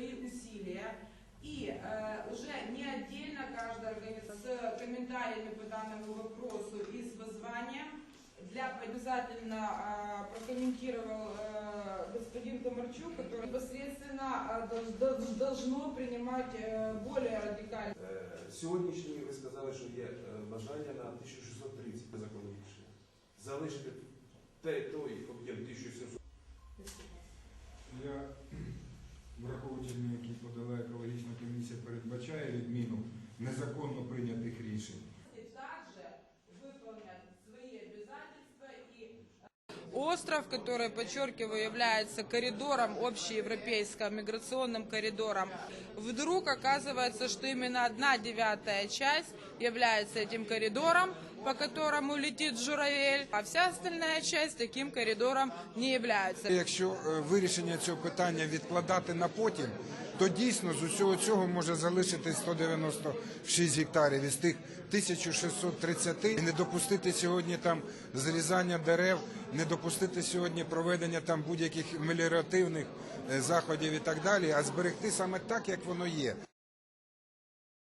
свои усилия и э, уже не отдельно каждая организация с комментариями по данному вопросу и с воззванием для обязательно э, прокомментировал э, господин Комарчук, который непосредственно э, долж- долж- должно принимать э, более радикальные Е, Сьогоднішній ви сказали, що є е, бажання на 1630 законне рішення. Залишити те- той об'єм 1700. Остров, который, подчеркиваю, является коридором, общеевропейским миграционным коридором, вдруг оказывается, что именно одна девятая часть является этим коридором, по которому летит журавель, а вся остальная часть таким коридором не является. Якщо е, вирішення цього питання відкладати на потім, то дійсно з усього цього може залишити 196 гектарів із тих 1630 і не допустити сьогодні там зрізання дерев, не допустити сьогодні проведення там будь-яких меліоративних е, заходів і так далі, а зберегти саме так, як воно є.